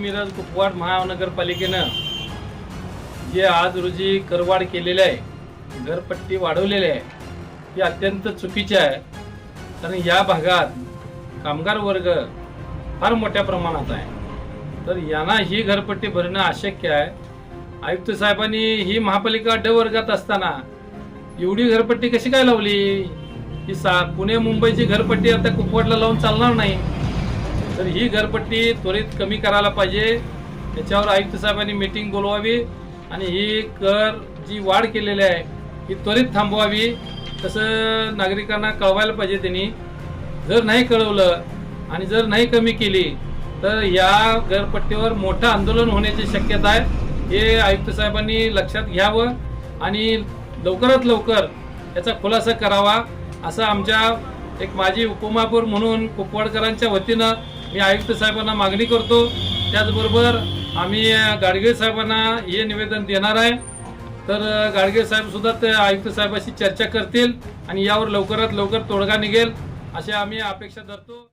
मिरज कुपवाड महानगरपालिकेनं जे आज रोजी करवाढ केलेले आहे घरपट्टी वाढवलेली आहे ती अत्यंत चुकीची आहे. कारण या भागात कामगार वर्ग फार मोठ्या प्रमाणात आहे. तर यांना ही घरपट्टी भरणं अशक्य आहे. आयुक्त साहेबांनी ही महापालिका ड वर्गात असताना एवढी घरपट्टी कशी काय लावली? ही सा पुणे मुंबईची घरपट्टी आता कुपवाडला लावून चालणार नाही. तर ही घरपट्टी त्वरित कमी करायला पाहिजे. त्याच्यावर आयुक्त साहेबांनी मीटिंग बोलवावी आणि ही कर जी वाढ केलेली आहे ही त्वरित थांबवावी. तसं नागरिकांना कळवायला पाहिजे त्यांनी. जर नाही कळवलं आणि जर नाही कमी केली तर या घरपट्टीवर मोठं आंदोलन होण्याची शक्यता आहे. हे आयुक्त साहेबांनी लक्षात घ्यावं आणि लवकरात लवकर याचा खुलासा करावा. असं आमच्या एक माजी उपमहापौर म्हणून कुपवाडकरांच्या वतीनं मी आयुक्त साहेबांना मागणी करतो. त्याचबरोबर आम्ही गाडगे साहेबांना हे निवेदन देणार आहे. तर गाडगे साहेब सुद्धा ते आयुक्त साहेबाशी चर्चा करतील आणि यावर लवकरात लवकर तोडगा निघेल अशी आम्ही अपेक्षा धरतो.